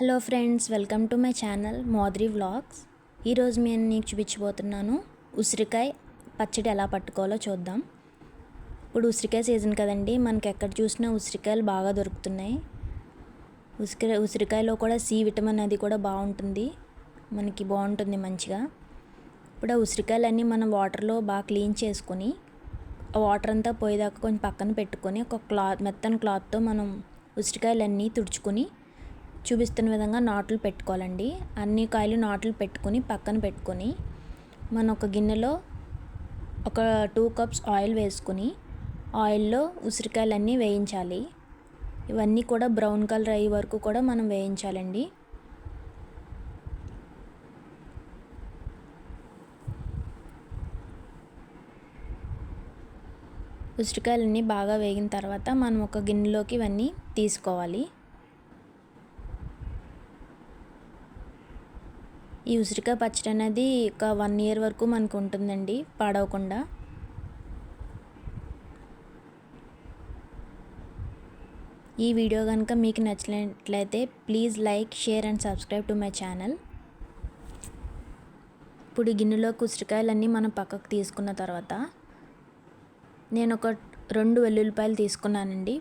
Hello friends welcome to my channel Madhuri vlogs. ఈరోజు నేను నీకు చూపించబోతున్నాను ఉసిరికాయ పచ్చడి ఎలా పట్టుకోవాలో చూద్దాం. ఇప్పుడు ఉసిరికాయ సీజన్ కదండి మనకి ఎక్కడ చూసినా ఉసిరికాయలు బాగా దొరుకుతున్నాయి. ఉసిరికాయ ఉసిరికాయలో కూడా సి విటమిన్ అది కూడా బాగుంటుంది. మనకి బాగుంటుంది మంచిగా. ఇప్పుడు ఆ ఉసిరికాయలన్నీ మనం వాటర్లో బాగా క్లీన్ చేసుకొని ఆ వాటర్ అంతా పోయేదాకా కొంచెం పక్కన పెట్టుకొని ఒక క్లాత్ మెత్తని క్లాత్తో మనం ఉసిరికాయలన్నీ తుడుచుకొని చూపిస్తున్న విధంగా నాట్లు పెట్టుకోవాలండి. అన్ని కాయలు నాట్లు పెట్టుకొని పక్కన పెట్టుకొని మనం ఒక గిన్నెలో ఒక టూ కప్స్ ఆయిల్ వేసుకొని ఆయిల్లో ఉసిరికాయలన్నీ వేయించాలి. ఇవన్నీ కూడా బ్రౌన్ కలర్ అయ్యే వరకు కూడా మనం వేయించాలండి. ఉసిరికాయలన్నీ బాగా వేగిన తర్వాత మనం ఒక గిన్నెలోకి ఇవన్నీ తీసుకోవాలి. ఈ ఉసిరికాయ పచ్చడి అనేది ఒక వన్ ఇయర్ వరకు మనకు ఉంటుందండి పాడవకుండా. ఈ వీడియో కనుక మీకు నచ్చినట్లయితే please like share and subscribe to my channel. ఇప్పుడు గిన్నెలో ఉసిరికాయలన్నీ మనం పక్కకు తీసుకున్న తర్వాత నేను ఒక రెండు వెల్లుల్లిపాయలు తీసుకున్నానండి.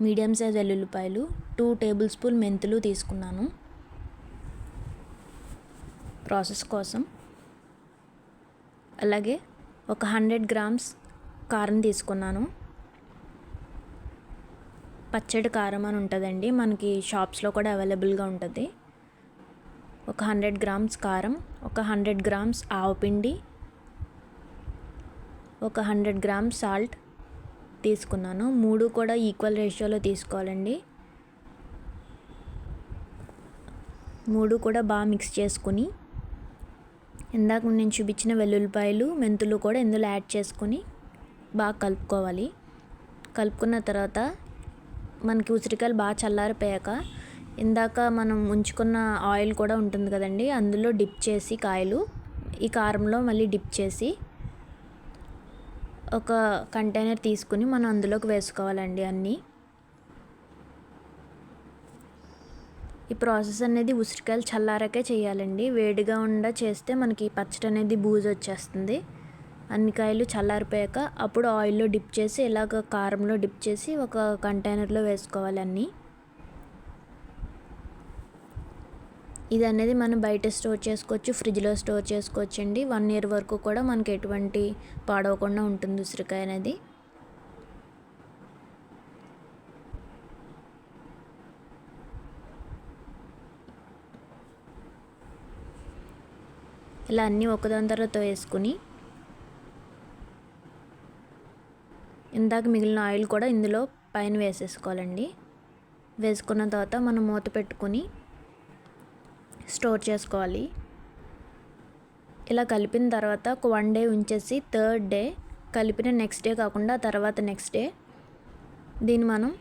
మీడియం సైజ్ వెల్లుల్లిపాయలు టూ టేబుల్ స్పూన్ మెంతులు తీసుకున్నాను. ప్రాసెస్ కోసం. అలాగే ఒక హండ్రెడ్ గ్రామ్స్ కారం తీసుకున్నాను. పచ్చడి కారం అని ఉంటుందండి మనకి షాప్స్లో కూడా అవైలబుల్గా ఉంటుంది. ఒక హండ్రెడ్ గ్రామ్స్ కారం ఒక హండ్రెడ్ గ్రామ్స్ ఆవపిండి ఒక హండ్రెడ్ గ్రామ్స్ సాల్ట్ తీసుకున్నాను. మూడు కూడా ఈక్వల్ రేషియోలో తీసుకోవాలండి. మూడు కూడా బాగా మిక్స్ చేసుకుని ఇందాక నేను చూపించిన వెల్లుల్లిపాయలు మెంతులు కూడా ఇందులో యాడ్ చేసుకొని బాగా కలుపుకోవాలి. కలుపుకున్న తర్వాత మనకి ఉసిరికాయలు బాగా చల్లారిపోయాక ఇందాక మనం ఉంచుకున్న ఆయిల్ కూడా ఉంటుంది కదండి అందులో డిప్ చేసి కాయలు ఈ కారంలో మళ్ళీ డిప్ చేసి ఒక కంటైనర్ తీసుకుని మనం అందులోకి వేసుకోవాలండి అన్నీ. ఈ ప్రాసెస్ అనేది ఉసిరికాయలు చల్లారకే చేయాలండి. వేడిగా ఉండ చేస్తే మనకి పచ్చడి అనేది బూజు వచ్చేస్తుంది. అన్ని కాయలు చల్లారిపోయాక అప్పుడు ఆయిల్లో డిప్ చేసి ఇలాగ కారంలో డిప్ చేసి ఒక కంటైనర్లో వేసుకోవాలి అన్నీ. ఇది అనేది మనం బయట స్టోర్ చేసుకోవచ్చు ఫ్రిడ్జ్లో స్టోర్ చేసుకోవచ్చు అండి వన్ ఇయర్ వరకు కూడా మనకి ఎటువంటి పాడవకుండా ఉంటుంది ఉసిరికాయ అనేది. ఇలా అన్నీ ఒకదాని తర్వాత వేసుకుని ఇందాక మిగిలిన ఆయిల్ కూడా ఇందులో పైన వేసేసుకోవాలండి. వేసుకున్న తర్వాత మనం మూత పెట్టుకుని స్టోర్ చేసుకోవాలి. ఇలా కలిపిన తర్వాత ఒక వన్ డే ఉంచేసి థర్డ్ డే కలిపిన నెక్స్ట్ డే కాకుండా తర్వాత నెక్స్ట్ డే దీన్ని మనం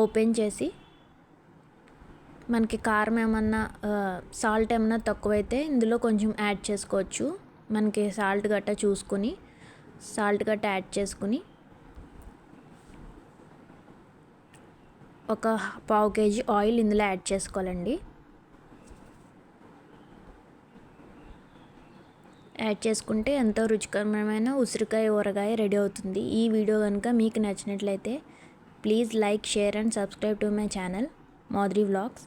ఓపెన్ చేసి మనకి కారం ఏమన్నా సాల్ట్ ఏమన్నా తక్కువైతే ఇందులో కొంచెం యాడ్ చేసుకోవచ్చు. మనకి సాల్ట్ గట్ట చూసుకొని సాల్ట్ గట్ట యాడ్ చేసుకుని ఒక పావు కేజీ ఆయిల్ ఇందులో యాడ్ చేసుకోవాలండి. యాడ్ చేసుకుంటే ఎంతో రుచికరమైన ఉసిరికాయ ఊరగాయ రెడీ అవుతుంది. ఈ వీడియో కనుక మీకు నచ్చినట్లయితే please like share and subscribe to my channel Madhuri vlogs